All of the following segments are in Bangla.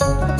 এই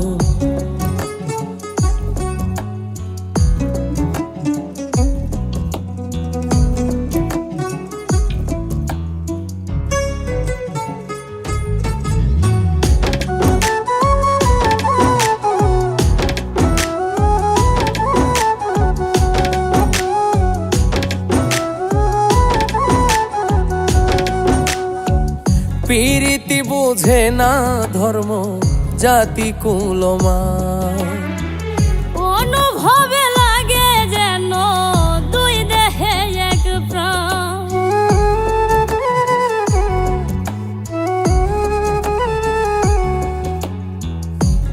পীরিতি বুঝে না ধর্ম জাতি কুলমা। অনুভবে লাগে যেন দুই দেহে এক প্রাণ।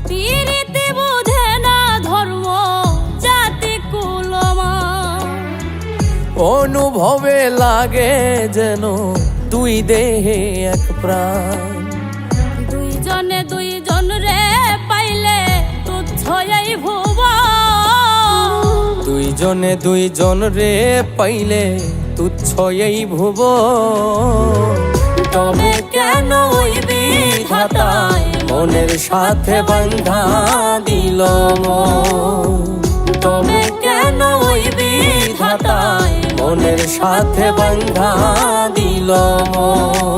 পীড়িতি বুঝে না ধর্ম জাতি কুলমা। অনুভবে লাগে যেন দুই দেহে এক প্রাণ। দুইজনে দুইজন রে পাইলে তুচ্ছ এই ভুব দুইজনে দুইজন রে পাইলে তুচ্ছ এই ভুব তবে কেন ওই বিধাতায় মনের সাথে বন্ধা দিল। তবে কেন ওই বিধাতায় মনের সাথে বন্ধা দিল মন।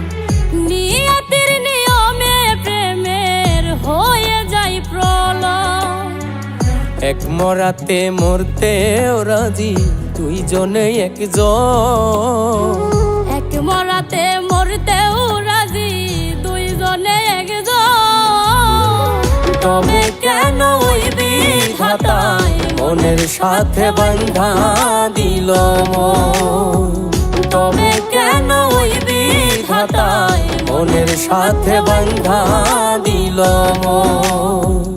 এক মরাতে মরতে রাজি, দুইজনে একজন এক মরাতে মরতেও রাজি, দুইজনে একজন তবে কেন ওই বিধাতায় মনের সাথে বন্ধা দিল। তবে কেন ওই বিধাতায় মনের সাথে বন্ধা দিল মন।